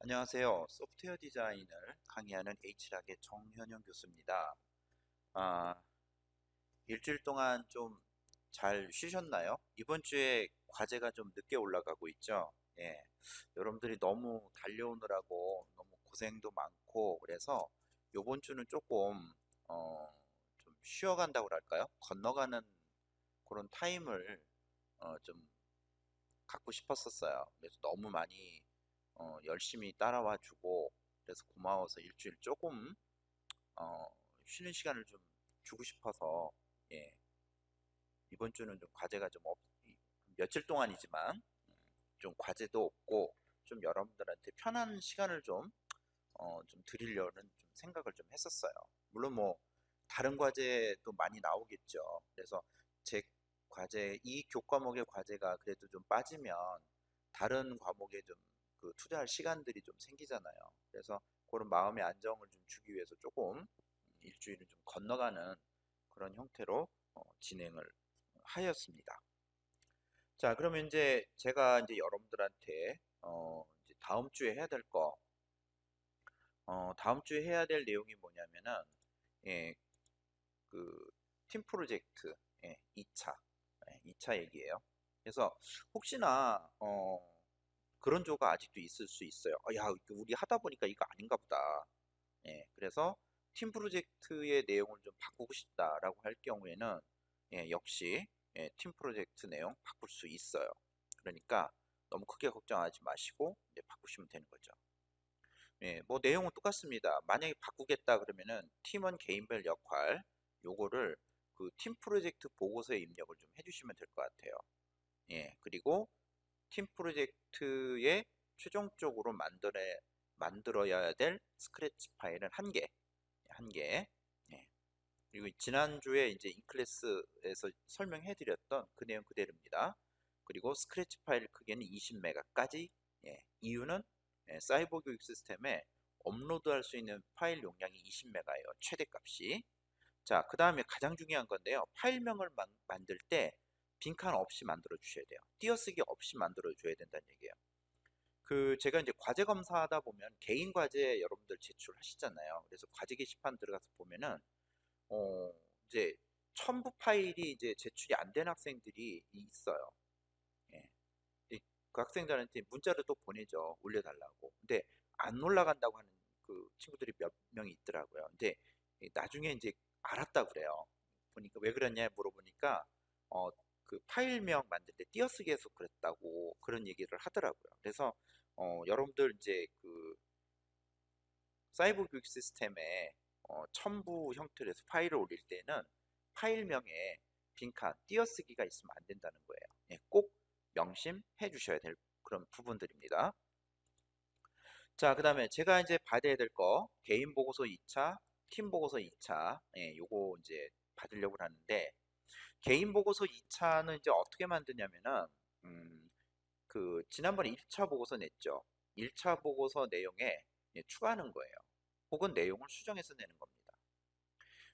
안녕하세요. 소프트웨어 디자인을 강의하는 H락의 정현영 교수입니다. 아, 일주일 동안 좀 잘 쉬셨나요? 이번 주에 과제가 좀 늦게 올라가고 있죠. 예. 여러분들이 너무 달려오느라고 너무 고생도 많고 그래서 이번 주는 조금 어, 좀 쉬어간다고 할까요? 건너가는 그런 타임을 어, 좀 갖고 싶었었어요. 그래서 너무 많이 어, 열심히 따라와 주고 그래서 고마워서 일주일 조금 어, 쉬는 시간을 좀 주고 싶어서 예, 이번 주는 좀 과제가 좀 없, 이- 며칠 동안이지만 음, 좀 과제도 없고 좀 여러분들한테 편한 시간을 좀, 어, 좀 드리려는 좀 생각을 좀 했었어요. 물론 뭐 다른 과제도 많이 나오겠죠. 그래서 제 과제 이 교과목의 과제가 그래도 좀 빠지면 다른 과목에 좀 그 투자할 시간들이 좀 생기잖아요. 그래서 그런 마음의 안정을 좀 주기 위해서 조금 일주일을 좀 건너가는 그런 형태로 어, 진행을 하였습니다. 자, 그러면 이제 제가 이제 여러분들한테 어, 이제 다음 주에 해야 될 거, 어, 다음 주에 해야 될 내용이 뭐냐면은 예, 그팀 프로젝트 예, 2차, 예, 2차 얘기예요. 그래서 혹시나 어, 그런 조가 아직도 있을 수 있어요. 어, 야, 우리 하다 보니까 이거 아닌가 보다. 예, 그래서 팀 프로젝트의 내용을 좀 바꾸고 싶다라고 할 경우에는 예, 역시 예, 팀 프로젝트 내용 바꿀 수 있어요. 그러니까 너무 크게 걱정하지 마시고 이제 바꾸시면 되는 거죠. 예, 뭐 내용은 똑같습니다. 만약에 바꾸겠다 그러면은 팀원 개인별 역할 요거를 그 팀 프로젝트 보고서에 입력을 좀 해주시면 될 것 같아요. 예, 그리고 팀 프로젝트에 최종적으로 만들어, 만들어야 될 스크래치 파일은 한 개, 한 개. 예. 그리고 지난주에 이제 인클래스에서 설명해 드렸던 그 내용 그대로입니다. 그리고 스크래치 파일 크기는 20메가까지. 예. 이유는 예, 사이버 교육 시스템에 업로드할 수 있는 파일 용량이 20메가예요. 최대값이. 자, 그 다음에 가장 중요한 건데요. 파일명을 만, 만들 때 빈칸 없이 만들어 주셔야 돼요. 띄어쓰기 없이 만들어 줘야 된다는 얘기예요. 그 제가 이제 과제 검사하다 보면 개인 과제 여러분들 제출하시잖아요. 그래서 과제 게시판 들어가서 보면은 어 이제 첨부 파일이 이제 제출이 안 된 학생들이 있어요. 예. 이- 그 학생들한테 문자를 또 보내죠. 올려달라고. 근데 안 올라간다고 하는 그 친구들이 몇 명이 있더라고요. 근데 이 나중에 이제 알았다 그래요. 보니까 왜 그랬냐 물어보니까 어 그 파일명 만들 때 띄어쓰기 해서 그랬다고 그런 얘기를 하더라고요. 그래서 어, 여러분들 이제 그 사이버 교육 시스템에 어, 첨부 형태로 해서 파일을 올릴 때는 파일명에 빈칸 띄어쓰기가 있으면 안 된다는 거예요. 예, 꼭 명심해 주셔야 될 그런 부분들입니다. 자, 그 다음에 제가 이제 받아야 될 거 개인 보고서 2차, 팀 보고서 2차, 예, 요거 이제 받으려고 하는데 개인 보고서 2차는 이제 어떻게 만드냐면은 음, 그 지난번에 1차 보고서 냈죠. 1차 보고서 내용에 예, 추가하는 거예요. 혹은 내용을 수정해서 내는 겁니다.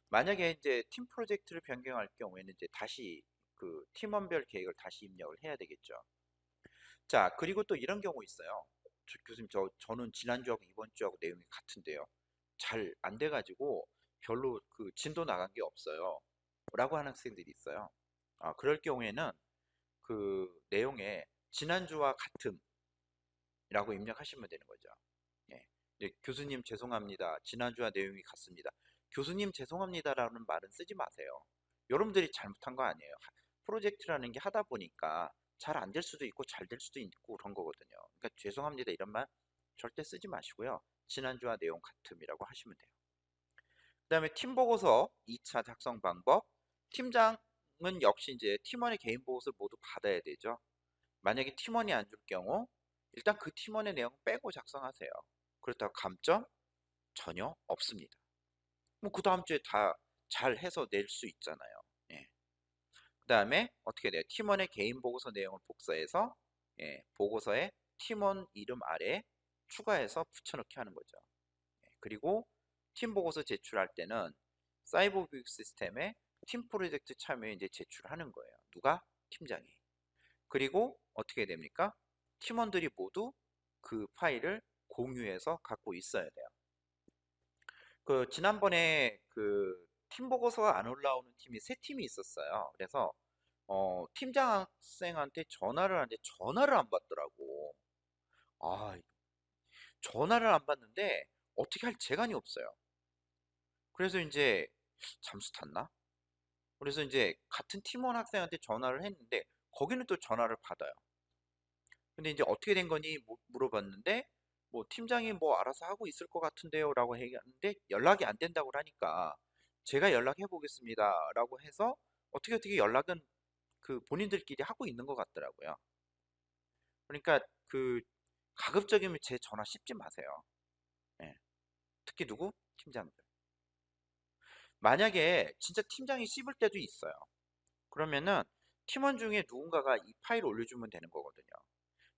만약에 이제 팀 프로젝트를 변경할 경우에는 이제 다시 그 팀원별 계획을 다시 입력을 해야 되겠죠. 자, 그리고 또 이런 경우 있어요. 저, 교수님, 저, 저는 지난주하고 이번 주하고 내용이 같은데요. 잘 안 돼가지고 별로 그 진도 나간 게 없어요. 라고 하는 학생들이 있어요. 아, 그럴 경우에는 그 내용에 지난주와 같음이라고 입력하시면 되는 거죠. 예. 네, 교수님 죄송합니다. 지난주와 내용이 같습니다. 교수님 죄송합니다라는 말은 쓰지 마세요. 여러분들이 잘못한 거 아니에요. 하- 프로젝트라는 게 하다 보니까 잘 안 될 수도 있고 잘 될 수도 있고 그런 거거든요. 그러니까 죄송합니다 이런 말 절대 쓰지 마시고요. 지난주와 내용 같음이라고 하시면 돼요. 그 다음에 팀 보고서 2차 작성 방법. 팀장은 역시 이제 팀원의 개인 보고서를 모두 받아야 되죠. 만약에 팀원이 안 줄 경우 일단 그 팀원의 내용 빼고 작성하세요. 그렇다고 감점 전혀 없습니다. 뭐 그 다음 주에 다 잘 해서 낼 수 있잖아요. 예. 그 다음에 어떻게 돼요? 팀원의 개인 보고서 내용을 복사해서 예, 보고서에 팀원 이름 아래 추가해서 붙여넣기 하는 거죠. 예, 그리고 팀 보고서 제출할 때는 사이버 교육 시스템에 팀 프로젝트 참여에 이제 제출하는 거예요. 누가? 팀장이. 그리고 어떻게 됩니까? 팀원들이 모두 그 파일을 공유해서 갖고 있어야 돼요. 그 지난번에 그 팀 보고서가 안 올라오는 팀이 세 팀이 있었어요. 그래서 어, 팀장 학생한테 전화를 하는데 전화를 안 받더라고. 아, 전화를 안 받는데 어떻게 할 재간이 없어요. 그래서 이제 잠수 탔나? 그래서 이제 같은 팀원 학생한테 전화를 했는데 거기는 또 전화를 받아요. 근데 이제 어떻게 된 거니 뭐- 물어봤는데 뭐 팀장이 뭐 알아서 하고 있을 것 같은데요라고 얘기하는데 연락이 안 된다고 하니까 제가 연락해 보겠습니다라고 해서 어떻게 어떻게 연락은 그 본인들끼리 하고 있는 것 같더라고요. 그러니까 그 가급적이면 제 전화 씹지 마세요. 예. 특히 누구? 팀장들. 만약에 진짜 팀장이 씹을 때도 있어요. 그러면은 팀원 중에 누군가가 이 파일을 올려주면 되는 거거든요.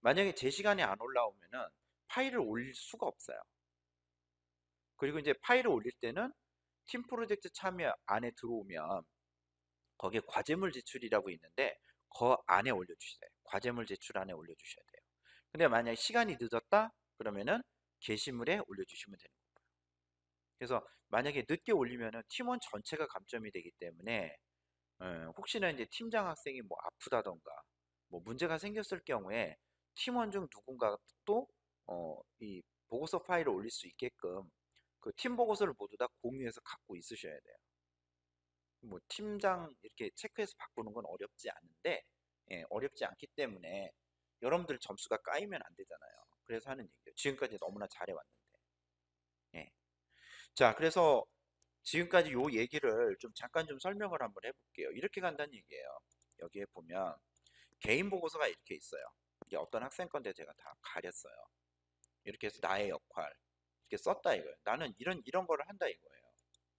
만약에 제 시간에 안 올라오면은 파일을 올릴 수가 없어요. 그리고 이제 파일을 올릴 때는 팀 프로젝트 참여 안에 들어오면 거기에 과제물 제출이라고 있는데 그 안에 올려주셔야 돼요. 과제물 제출 안에 올려주셔야 돼요. 근데 만약에 시간이 늦었다 그러면은 게시물에 올려주시면 되는 거예요. 그래서 만약에 늦게 올리면은 팀원 전체가 감점이 되기 때문에 어, 혹시나 이제 팀장 학생이 뭐 아프다던가 뭐 문제가 생겼을 경우에 팀원 중 누군가 또 어, 이 보고서 파일을 올릴 수 있게끔 그 팀 보고서를 모두 다 공유해서 갖고 있으셔야 돼요. 뭐 팀장 이렇게 체크해서 바꾸는 건 어렵지 않은데 예, 어렵지 않기 때문에 여러분들 점수가 까이면 안 되잖아요. 그래서 하는 얘기예요. 지금까지 너무나 잘해왔는데. 예. 자, 그래서 지금까지 요 얘기를 좀 잠깐 좀 설명을 한번 해볼게요. 이렇게 간다는 얘기예요. 여기에 보면 개인 보고서가 이렇게 있어요. 이게 어떤 학생 건데 제가 다 가렸어요. 이렇게 해서 나의 역할 이렇게 썼다 이거예요. 나는 이런 이런 거를 한다 이거예요.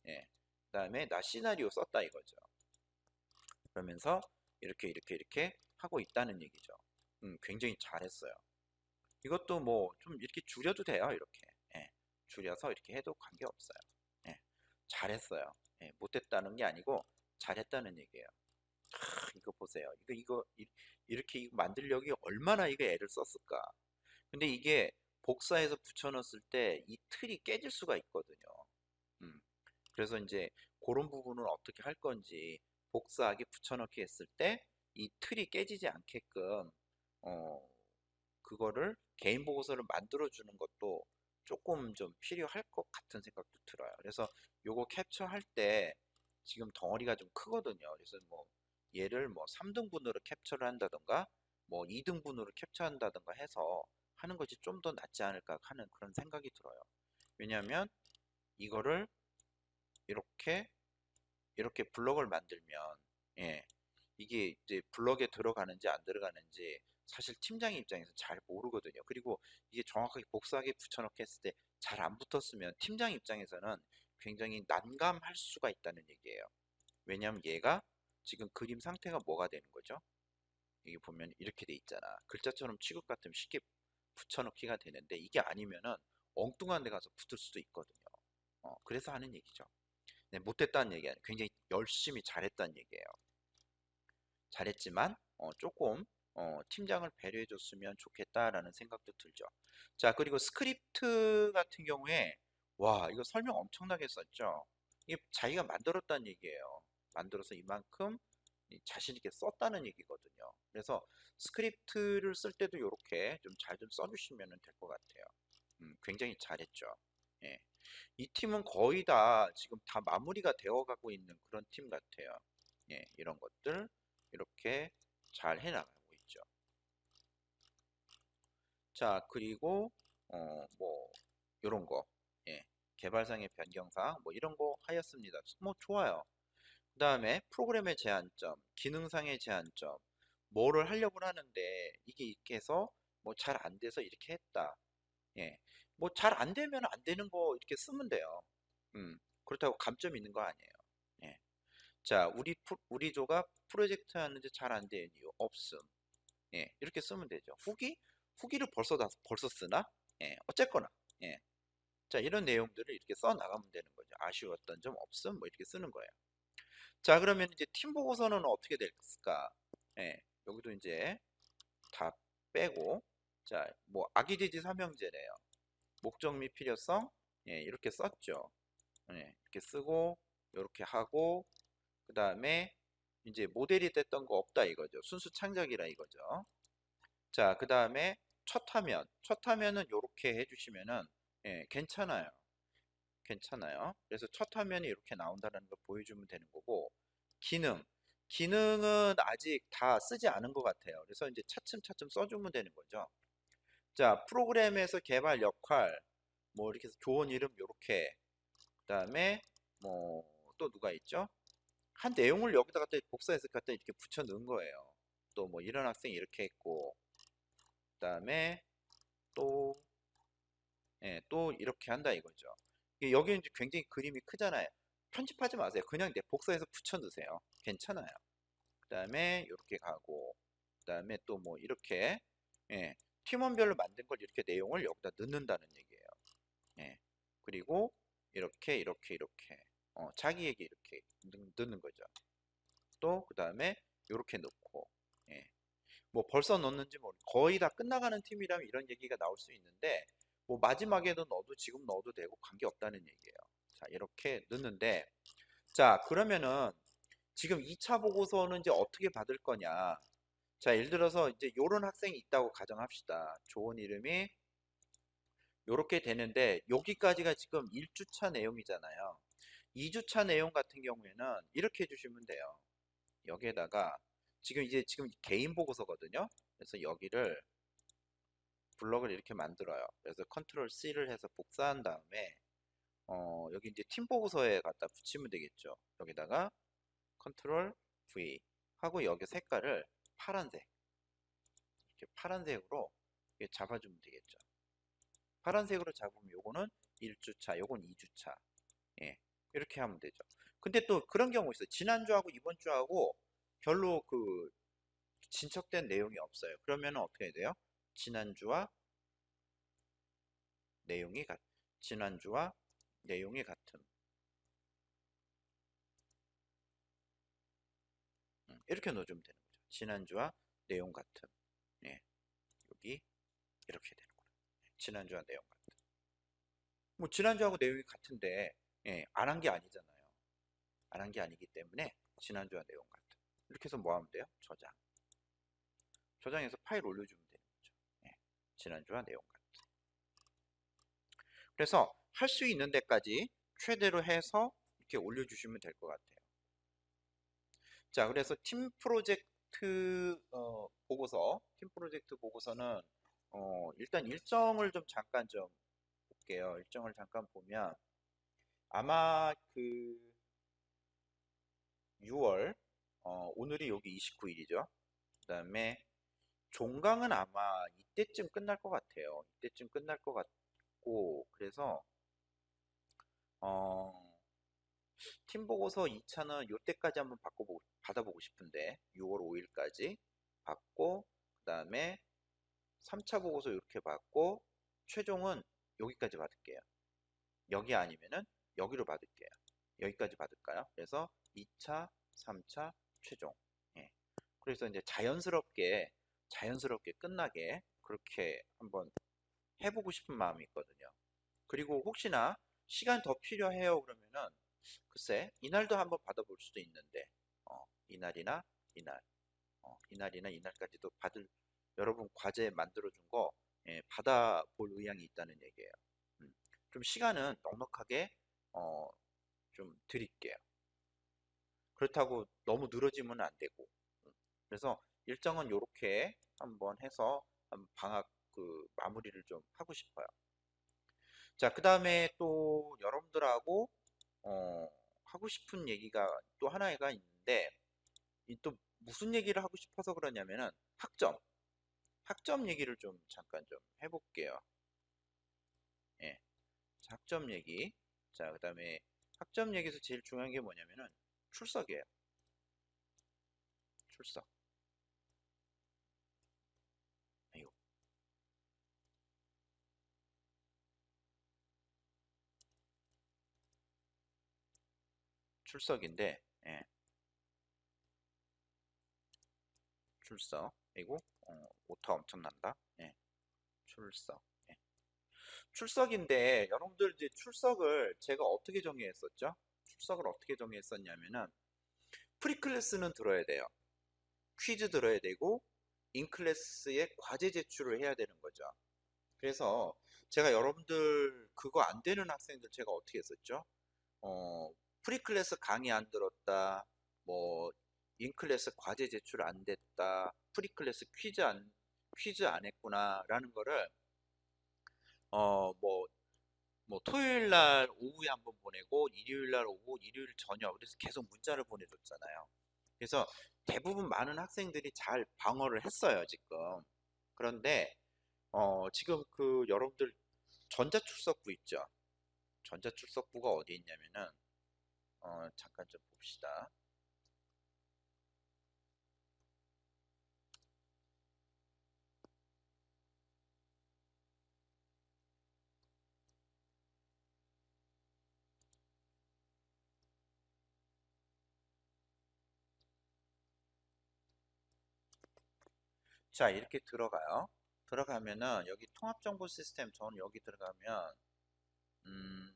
예. 그다음에 나 시나리오 썼다 이거죠. 그러면서 이렇게 이렇게 이렇게 하고 있다는 얘기죠. 음, 굉장히 잘했어요. 이것도 뭐 좀 이렇게 줄여도 돼요. 이렇게 예. 줄여서 이렇게 해도 관계 없어요. 예. 잘했어요. 예. 못했다는 게 아니고 잘했다는 얘기예요. 크, 이거 보세요. 이거 이거 이- 이렇게 만들려고 얼마나 이거 애를 썼을까. 근데 이게 복사해서 붙여넣었을 때 이 틀이 깨질 수가 있거든요. 음. 그래서 이제 그런 부분은 어떻게 할 건지 복사하기 붙여넣기 했을 때 이 틀이 깨지지 않게끔 어 그거를 개인 보고서를 만들어 주는 것도 조금 좀 필요할 것 같은 생각도 들어요. 그래서 요거 캡처할 때 지금 덩어리가 좀 크거든요. 그래서 뭐 얘를 뭐 3등분으로 캡처를 한다던가 뭐 2등분으로 캡처한다던가 해서 하는 것이 좀 더 낫지 않을까 하는 그런 생각이 들어요. 왜냐하면 이거를 이렇게 이렇게 블럭을 만들면 예, 이게 이제 블럭에 들어가는지 안 들어가는지 사실 팀장의 입장에서 잘 모르거든요. 그리고 이게 정확하게 복사하게 붙여넣기 했을 때 잘 안 붙었으면 팀장 입장에서는 굉장히 난감할 수가 있다는 얘기예요. 왜냐하면 얘가 지금 그림 상태가 뭐가 되는 거죠? 여기 보면 이렇게 돼 있잖아. 글자처럼 취급 같으면 쉽게 붙여넣기가 되는데 이게 아니면은 엉뚱한 데 가서 붙을 수도 있거든요. 어, 그래서 하는 얘기죠. 네, 못했다는 얘기 아니에요. 굉장히 열심히 잘했다는 얘기예요. 잘했지만 어, 조금 어, 팀장을 배려해 줬으면 좋겠다라는 생각도 들죠. 자, 그리고 스크립트 같은 경우에 와, 이거 설명 엄청나게 썼죠. 이게 자기가 만들었다는 얘기예요. 만들어서 이만큼 이 자신 있게 썼다는 얘기거든요. 그래서 스크립트를 쓸 때도 이렇게 좀 잘 좀 써주시면 될 것 같아요. 음, 굉장히 잘했죠. 예. 이 팀은 거의 다 지금 다 마무리가 되어 가고 있는 그런 팀 같아요. 예, 이런 것들 이렇게 잘 해나가고 있죠. 자, 그리고 어, 뭐 이런 거, 예, 개발상의 변경사항 뭐 이런 거 하였습니다. 뭐 좋아요. 그 다음에 프로그램의 제한점, 기능상의 제한점, 뭐를 하려고 하는데 이게 이렇게 해서 뭐 잘 안 돼서 이렇게 했다. 예, 뭐 잘 안 되면 안 되는 거 이렇게 쓰면 돼요. 음, 그렇다고 감점 있는 거 아니에요. 예. 자, 우리 우리 조가 프로젝트 하는데 잘 안 되는 이유 없음. 예, 이렇게 쓰면 되죠. 후기? 후기를 벌써 다 벌써 쓰나? 예, 어쨌거나. 예. 자, 이런 내용들을 이렇게 써 나가면 되는 거죠. 아쉬웠던 점 없음 뭐 이렇게 쓰는 거예요. 자, 그러면 이제 팀 보고서는 어떻게 될까? 예, 여기도 이제 다 빼고 자, 뭐 아기돼지 삼형제래요. 목적 및 필요성 예, 이렇게 썼죠. 예, 이렇게 쓰고 이렇게 하고 그 다음에 이제 모델이 됐던 거 없다 이거죠. 순수 창작이라 이거죠. 자, 그 다음에 첫 화면. 첫 화면은 이렇게 해주시면은 예, 괜찮아요. 괜찮아요. 그래서 첫 화면이 이렇게 나온다는 걸 보여주면 되는 거고 기능. 기능은 아직 다 쓰지 않은 것 같아요. 그래서 이제 차츰차츰 써주면 되는 거죠. 자, 프로그램에서 개발 역할, 뭐 이렇게 해서 교원 이름 요렇게, 그 다음에 뭐 또 누가 있죠? 한 내용을 여기다 갖다 복사해서 갖다 이렇게 붙여 넣은 거예요. 또 뭐 이런 학생이 이렇게 했고, 그 다음에 또, 예, 또 이렇게 한다 이거죠. 여기 이제 굉장히 그림이 크잖아요. 편집하지 마세요. 그냥 내 복사해서 붙여 넣으세요. 괜찮아요. 그 다음에 이렇게 가고, 그 다음에 또 뭐 이렇게, 예, 팀원별로 만든 걸 이렇게 내용을 여기다 넣는다는 얘기예요. 예, 그리고 이렇게, 이렇게, 이렇게, 어, 자기 얘기 이렇게 넣- 넣는 거죠. 또, 그 다음에 이렇게 넣고, 예. 뭐 벌써 넣었는지 모르 거의 다 끝나가는 팀이라면 이런 얘기가 나올 수 있는데 뭐 마지막에도 넣어도 지금 넣어도 되고 관계없다는 얘기예요. 자 이렇게 넣는데 자 그러면은 지금 2차 보고서는 이제 어떻게 받을 거냐 자 예를 들어서 이제 요런 학생이 있다고 가정합시다. 좋은 이름이 요렇게 되는데 여기까지가 지금 1주차 내용이잖아요. 2주차 내용 같은 경우에는 이렇게 해주시면 돼요. 여기에다가 지금 이제 지금 개인 보고서거든요. 그래서 여기를 블럭을 이렇게 만들어요. 그래서 컨트롤 C를 해서 복사한 다음에 어, 여기 이제 팀 보고서에 갖다 붙이면 되겠죠. 여기다가 컨트롤 V 하고 여기 색깔을 파란색 이렇게 파란색으로 이렇게 잡아주면 되겠죠. 파란색으로 잡으면 요거는 1주차, 요건 2주차. 예. 이렇게 하면 되죠. 근데 또 그런 경우 있어요. 지난주하고 이번 주하고 별로 그 진척된 내용이 없어요. 그러면 어떻게 돼요? 지난주와 내용이 같, 지난주와 내용이 같음. 음, 이렇게 넣어주면 되는 거죠. 지난주와 내용 같음. 예. 여기 이렇게 되는 거예요. 지난주와 내용 같음. 뭐 지난주하고 내용이 같은데 예, 안 한 게 아니잖아요. 안 한 게 아니기 때문에 지난주와 내용 같음. 이렇게 해서 뭐 하면 돼요? 저장. 저장해서 파일 올려주면 되는 거죠. 예, 지난주와 내용 같은. 그래서 할 수 있는 데까지 최대로 해서 이렇게 올려주시면 될 것 같아요. 자, 그래서 팀 프로젝트 어, 보고서, 팀 프로젝트 보고서는 어, 일단 일정을 좀 잠깐 좀 볼게요. 일정을 잠깐 보면 아마 그 6월 어, 오늘이 여기 29일이죠. 그 다음에 종강은 아마 이때쯤 끝날 것 같아요. 이때쯤 끝날 것 같고 그래서 어, 팀 보고서 2차는 이때까지 한번 바꿔보고, 받아보고 싶은데 6월 5일까지 받고 그 다음에 3차 보고서 이렇게 받고 최종은 여기까지 받을게요. 여기 아니면은 여기로 받을게요. 여기까지 받을까요? 그래서 2차, 3차, 최종. 예. 그래서 이제 자연스럽게 자연스럽게 끝나게 그렇게 한번 해보고 싶은 마음이 있거든요. 그리고 혹시나 시간 더 필요해요 그러면은 글쎄 이날도 한번 받아볼 수도 있는데 어, 이날이나 이날 어, 이날이나 이날까지도 받을 여러분 과제 만들어준 거 예, 받아볼 의향이 있다는 얘기예요. 음, 좀 시간은 넉넉하게 어, 좀 드릴게요. 그렇다고 너무 늘어지면 안 되고 음, 그래서 일정은 이렇게 한번 해서 방학 그 마무리를 좀 하고 싶어요. 자, 그 다음에 또 여러분들하고 어, 하고 싶은 얘기가 또 하나가 있는데 이또 무슨 얘기를 하고 싶어서 그러냐면은 학점 학점 얘기를 좀 잠깐 좀 해볼게요. 예, 자, 학점 얘기. 자, 그 다음에 학점 얘기에서 제일 중요한 게 뭐냐면은 출석이에요. 출석. 아이고. 출석인데, 예. 출석. 그리고 어, 오타 엄청 난다. 예. 출석. 예. 출석인데 여러분들 이제 출석을 제가 어떻게 정의했었죠? 출석을 어떻게 정의했었냐면은 프리클래스는 들어야 돼요. 퀴즈 들어야 되고 인클래스에 과제 제출을 해야 되는 거죠. 그래서 제가 여러분들 그거 안 되는 학생들 제가 어떻게 했었죠? 어, 프리클래스 강의 안 들었다. 뭐 인클래스 과제 제출 안 됐다. 프리클래스 퀴즈 안 퀴즈 안 했구나라는 거를 어 뭐 뭐 토요일 날 오후에 한번 보내고 일요일 날 오후 일요일 저녁 그래서 계속 문자를 보내줬잖아요. 그래서 대부분 많은 학생들이 잘 방어를 했어요 지금. 그런데 어 지금 그 여러분들 전자출석부 있죠? 전자출석부가 어디 있냐면은 어 잠깐 좀 봅시다. 자, 이렇게 들어가요. 들어가면은 여기 통합정보 시스템 저는 여기 들어가면 음,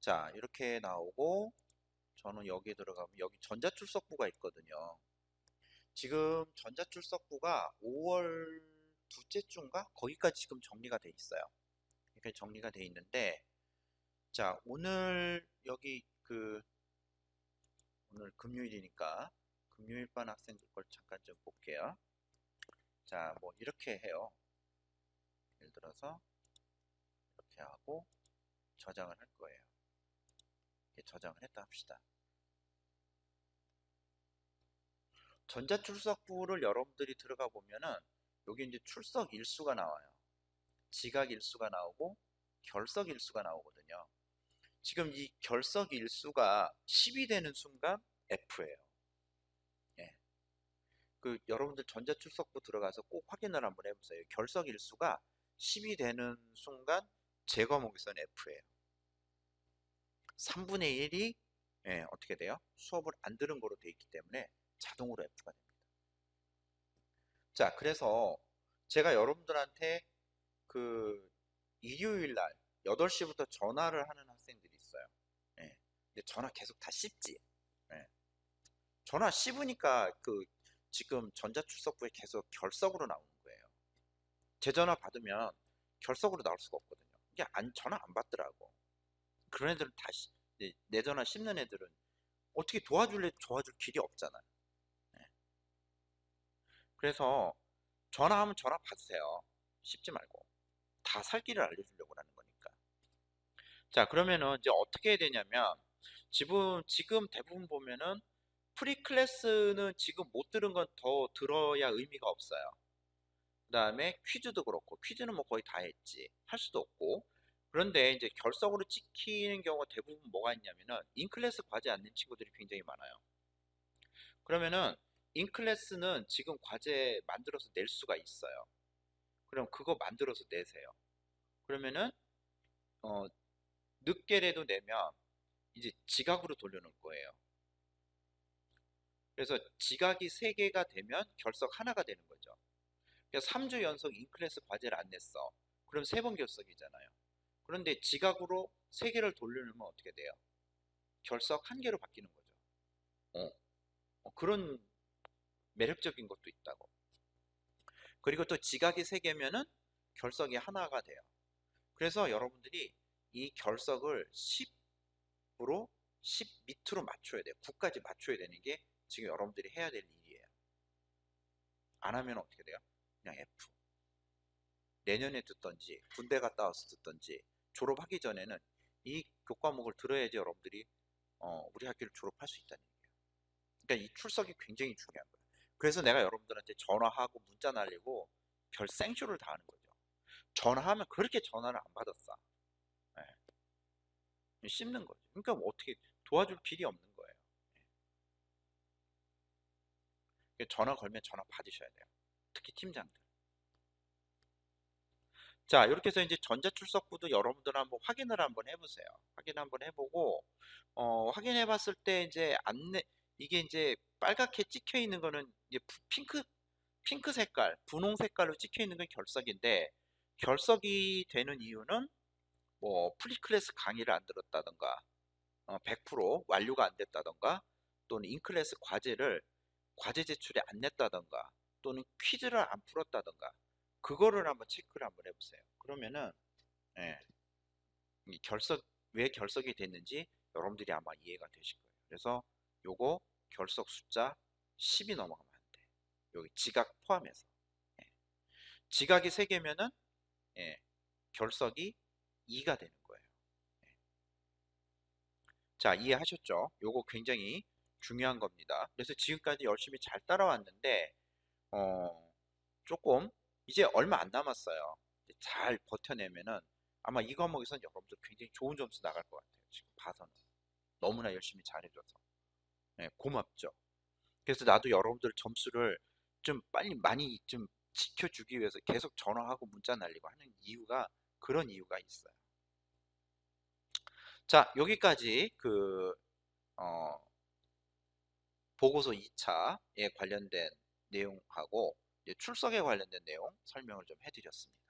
자, 이렇게 나오고 저는 여기 들어가면 여기 전자출석부가 있거든요. 지금 전자출석부가 5월 둘째 주인가? 거기까지 지금 정리가 돼 있어요. 이렇게 정리가 돼 있는데 자, 오늘 여기 그 오늘 금요일이니까 금요일반 학생들 걸 잠깐 좀 볼게요. 자, 뭐 이렇게 해요. 예를 들어서 이렇게 하고 저장을 할 거예요. 저장을 했다 합시다. 전자출석부를 여러분들이 들어가 보면은 여기 이제 출석 일수가 나와요. 지각 일수가 나오고 결석 일수가 나오거든요. 지금 이 결석 일수가 10이 되는 순간 F예요. 예. 그 여러분들 전자출석부 들어가서 꼭 확인을 한번 해보세요. 결석 일수가 10이 되는 순간 제 과목에서는 F예요. 3분의 1이 예, 어떻게 돼요? 수업을 안 들은 거로 돼 있기 때문에 자동으로 F가 됩니다. 자, 그래서 제가 여러분들한테 그 일요일 날 8시부터 전화를 하는. 근데 전화 계속 다 씹지. 예. 전화 씹으니까 그 지금 전자출석부에 계속 결석으로 나오는 거예요. 제 전화 받으면 결석으로 나올 수가 없거든요. 이게 안, 전화 안 받더라고. 그런 애들은 다시 내 전화 씹는 애들은 어떻게 도와줄래 도와줄 길이 없잖아요. 예. 그래서 전화하면 전화 받으세요. 씹지 말고. 다 살 길을 알려주려고 하는 거니까. 자, 그러면은 이제 어떻게 해야 되냐면, 지금, 지금 대부분 보면은 프리클래스는 지금 못 들은 건 더 들어야 의미가 없어요. 그 다음에 퀴즈도 그렇고, 퀴즈는 뭐 거의 다 했지. 할 수도 없고. 그런데 이제 결석으로 찍히는 경우가 대부분 뭐가 있냐면은, 인클래스 과제 안 낸 친구들이 굉장히 많아요. 그러면은, 인클래스는 지금 과제 만들어서 낼 수가 있어요. 그럼 그거 만들어서 내세요. 그러면은 어, 늦게라도 내면 이제 지각으로 돌려놓을 거예요. 그래서 지각이 3개가 되면 결석 하나가 되는 거죠. 그래서 3주 연속 인클래스 과제를 안 냈어. 그럼 3번 결석이잖아요. 그런데 지각으로 3개를 돌려놓으면 어떻게 돼요? 결석 1개로 바뀌는 거죠. 어. 어, 그런 매력적인 것도 있다고. 그리고 또 지각이 3개면은 결석이 하나가 돼요. 그래서 여러분들이 이 결석을 10으로 10 밑으로 맞춰야 돼요. 9까지 맞춰야 되는 게 지금 여러분들이 해야 될 일이에요. 안 하면 어떻게 돼요? 그냥 F. 내년에 듣던지 군대 갔다 와서 듣던지 졸업하기 전에는 이 교과목을 들어야지 여러분들이 어, 우리 학교를 졸업할 수 있다는 얘기예요. 그러니까 이 출석이 굉장히 중요한 거예요. 그래서 내가 여러분들한테 전화하고 문자 날리고 별 생쇼를 다 하는 거죠. 전화하면 그렇게 전화를 안 받았어. 네. 씹는 거죠. 그러니까 뭐 어떻게 도와줄 길이 없는 거예요. 네. 전화 걸면 전화 받으셔야 돼요. 특히 팀장들. 자, 이렇게 해서 이제 전자출석부도 여러분들 한번 확인을 한번 해보세요. 확인 한번 해보고, 어, 확인해 봤을 때 이제 안내, 이게 이제 빨갛게 찍혀 있는 거는 이제 푸- 핑크 핑크 색깔, 분홍 색깔로 찍혀 있는 건 결석인데 결석이 되는 이유는 뭐 프리클래스 강의를 안 들었다던가 어, 100% 완료가 안 됐다던가 또는 인클래스 과제를 과제 제출에 안 냈다던가 또는 퀴즈를 안 풀었다던가 그거를 한번 체크를 한번 해보세요. 그러면은 예, 이 결석 왜 결석이 됐는지 여러분들이 아마 이해가 되실 거예요. 그래서 요거 결석 숫자 10이 넘어가면 안 돼. 여기 지각 포함해서. 예. 지각이 3개면은 예, 결석이 2가 되는 거예요. 예. 자, 이해하셨죠? 요거 굉장히 중요한 겁니다. 그래서 지금까지 열심히 잘 따라왔는데 어, 조금 이제 얼마 안 남았어요. 잘 버텨내면은 아마 이 과목에서는 여러분들 굉장히 좋은 점수 나갈 것 같아요. 지금 봐서는. 너무나 열심히 잘해줘서. 네, 고맙죠. 그래서 나도 여러분들 점수를 좀 빨리 많이 좀 지켜주기 위해서 계속 전화하고 문자 날리고 하는 이유가 그런 이유가 있어요. 자, 여기까지 그, 어, 보고서 2차에 관련된 내용하고 출석에 관련된 내용 설명을 좀 해드렸습니다.